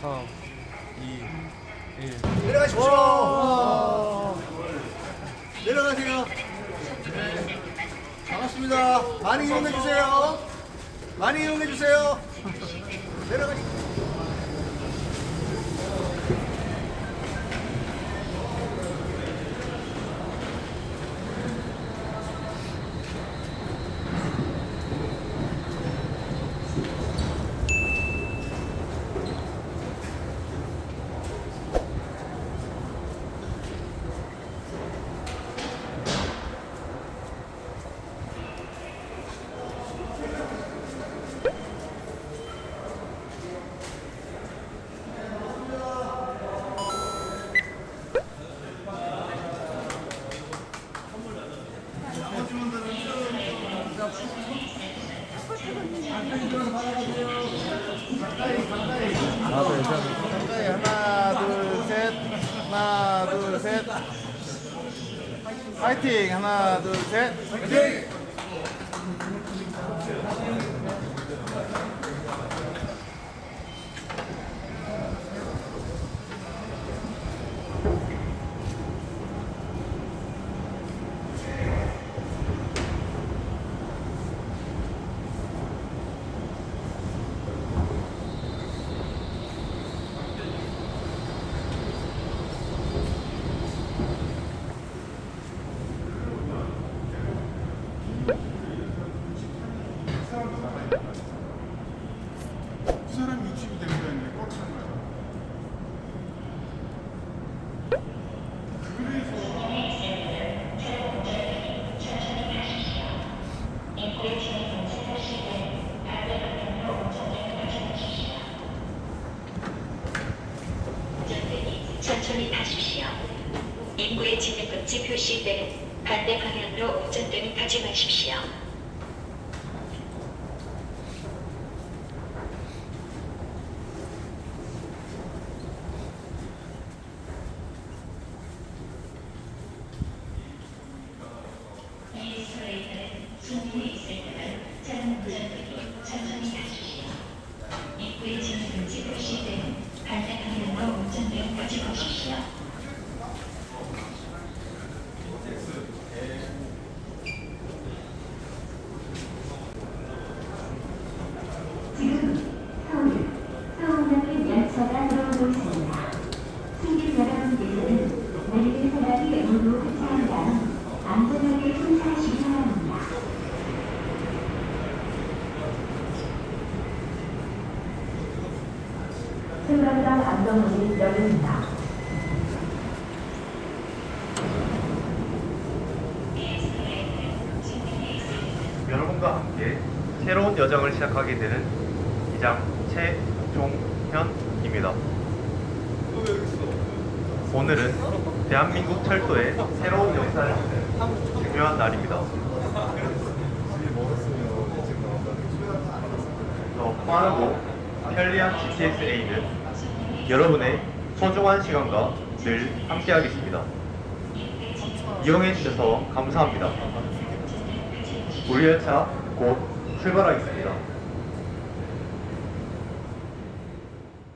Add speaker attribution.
Speaker 1: 3, 2, 1.
Speaker 2: 내려가십시오. 내려가세요. 네. 반갑습니다. 많이 이용해 주세요. 많이 이용해 주세요. 가까이 하나 둘 셋. 하나 둘 셋. 파이팅 하나 둘 셋. 파이팅.
Speaker 3: 타십시오. 입구에 진입금지 표시되는 반대 방향으로 운전대는 타지 마십시오. 이 스트레이트는 손님이 있을 때는 차량 운전대기 천천히 타십시오. 입구에 진입금지 표시되는 반대 방향으로 운전대는 타지 마십시오.
Speaker 4: 지금 서울, 서울역에 열차가 들어오고 있습니다. 승객 여러분께서는 내릴 사람이 모두 하차한 다음 안전하게 승차하시기 바랍니다. 승강장 안전문이 열립니다.
Speaker 5: 여러분과 함께 새로운 여정을 시작하게 되는 기장 최종현입니다. 오늘은 대한민국 철도의 새로운 역사를 쓰는 중요한 날입니다. 더 빠르고 편리한 GTX-A는 여러분의 소중한 시간과 늘 함께하겠습니다. 이용해 주셔서 감사합니다. 우리 열차 곧 출발하겠습니다.